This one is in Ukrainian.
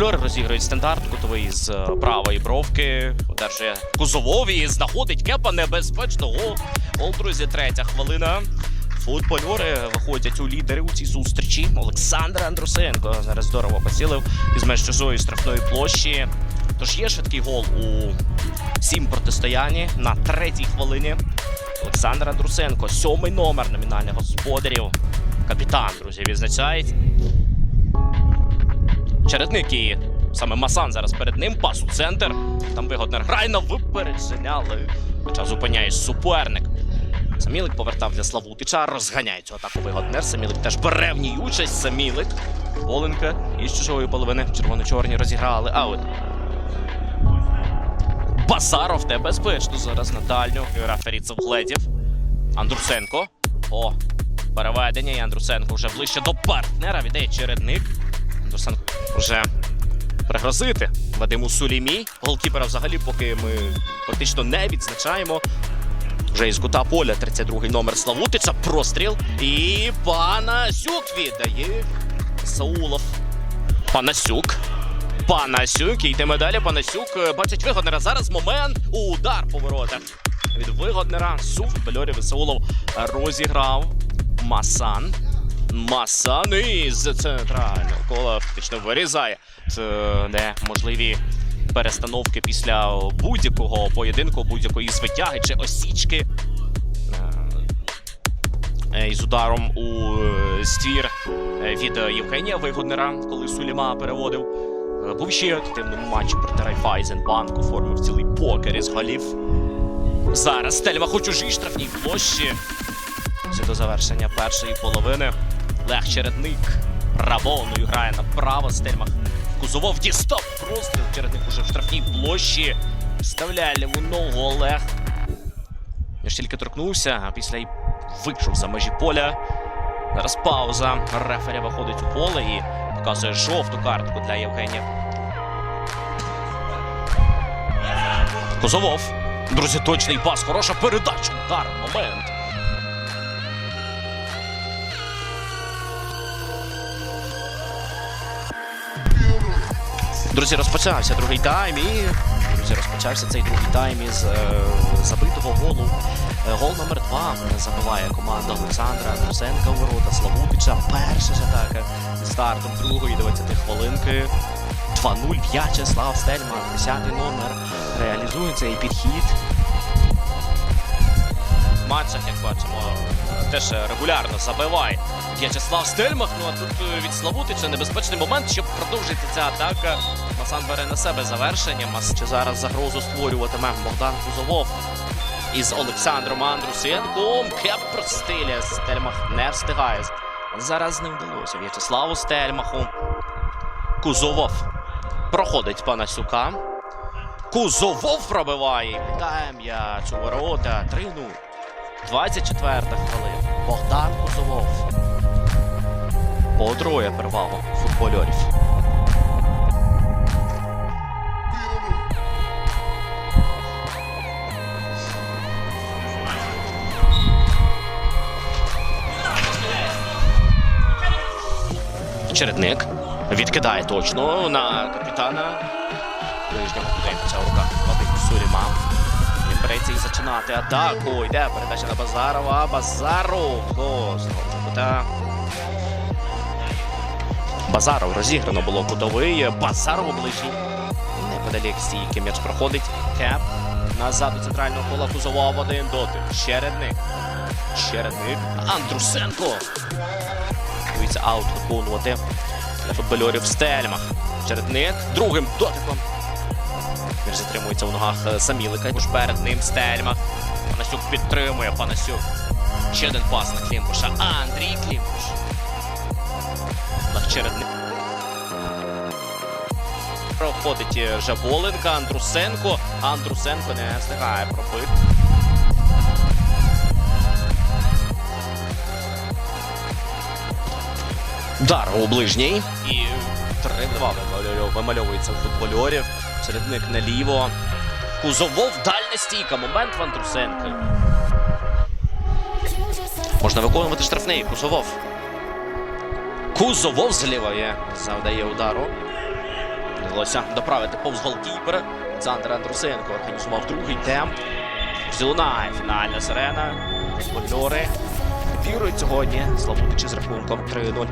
Футбольори розіграють стандарт, кутовий з е, правої бровки. Одержує Кузовов і знаходить кепа небезпечно. Гол. Гол, друзі, третя хвилина. Футбольори виходять у лідери у цій зустрічі. Олександр Андрусенко зараз здорово поцілив із меж чужої штрафної площі. Тож є швидкий гол у сім протистоянні на третій хвилині. Олександр Андрусенко, сьомий номер номінальних господарів. Капітан, друзі, відзначають. Чередник і саме Масан зараз перед ним. Пас у центр. Там вигоднер грає на випередження, хоча зупиняє суперник. Самілик повертав для Славутича, розганяє цю атаку вигоднер. Самілик теж бере в ній участь. Самілик. Оленка із чужої половини. Червоно-чорні розіграли. Аут. Базаров небезпечно зараз на дальню. Рафері це вгледів. Андрусенко. О, переведення. І Андрусенко вже ближче до партнера. Віддає чередник. Андрусенко вже пригрозити Вадиму Сулімі. Голкіпера взагалі, поки ми фактично не відзначаємо. Вже із кута поля 32-й номер Славутича. Простріл. І Панасюк віддає. Саулов. Панасюк. Панасюк. Йтиме далі. Панасюк е, бачить вигоднера. Зараз момент. Удар по воротах. Від вигоднера. Суф Бельорів і Саулов розіграв. Масан. Масан із центрального кола фактично вирізає. Неможливі перестановки після будь-якого поєдинку, будь-якої звитяги чи осічки. Е, Із ударом у е, ствір е, від е, Євгенія Вигоднера, коли Суліма переводив. Е, Був ще активний матч проти Райфайзенбанк, оформив цілий покер із голів. Зараз Стельма хоч у чужій штрафній площі. Це до завершення першої половини. Лех Чередник правоною грає направо. Стельмах Кузовов дістав простріл. Чередник уже в штрафній площі. Вставляє ліву ногу Олег. Я ж тільки торкнувся, а після й вийшов за межі поля. Зараз пауза. Рефері виходить у поле і показує жовту картку для Євгенія. Козовов. Друзі, точний пас, хороша передача. Удар, момент. Друзі, розпочався другий тайм і друзі, розпочався цей другий тайм із е, забитого голу. Е, гол номер два забиває команда Олександра Андрусенка у ворота Славутича. Перша ж атака стартом другої 20 хвилинки. 2-0 В'ячеслав Стельман, 10 номер. Реалізує цей підхід. Матчах, як бачимо, теж регулярно забиває В'ячеслав Стельмах. Ну а тут е, від Славутича небезпечний момент, щоб продовжити ця атака. Масан бере на себе завершення. Мас чи зараз загрозу створюватиме Богдан Кузовов із Олександром Андрусенком. Кеп простиля. Стельмах не встигає. Зараз не вдалося В'ячеславу Стельмаху. Кузовов проходить Панасюка. Кузовов пробиває. Вітає м'яч у ворота. 3-0. 24 хвилина. Богдан Кузовов. Подрує перевагу футбольорів. Чередник відкидає точно на капітана. Ближнього руках Вадим Суріма. І зачинати атаку. Йде передача на Базарова. Базаров. Базаров розіграно було кутовий. Базаров ближній. Неподалік стійки м'яч проходить. Кеп. Назад до центрального кола Кузова один дотик. Чередник. Чередник. Андрусенко. Дивіться, аут виконувати для футбольорів Стельмах. Чередник другим дотиком. Він затримується в ногах е, Самілика. Також перед ним стельма. Панасюк підтримує Панасюк. Ще один пас на Клімпуша. Андрій Клімпуш. Олег Чередник. Проходить е, Жаболенка, Андрусенко. Андрусенко не встигає пробити. Удар у ближній. І 3-2 вимальовується у футбольорів. Середник наліво. Кузовов дальня стійка. Момент в Андрусенка. Можна виконувати штрафний. Кузовов. Кузовов зліва є. Завдає удару. Вдалося доправити повз голкіпера. Олександр Андрусенко організував другий темп. Зілунай, фінальна сирена. Фольори вірують сьогодні. Славутичі з рахунком 3-0.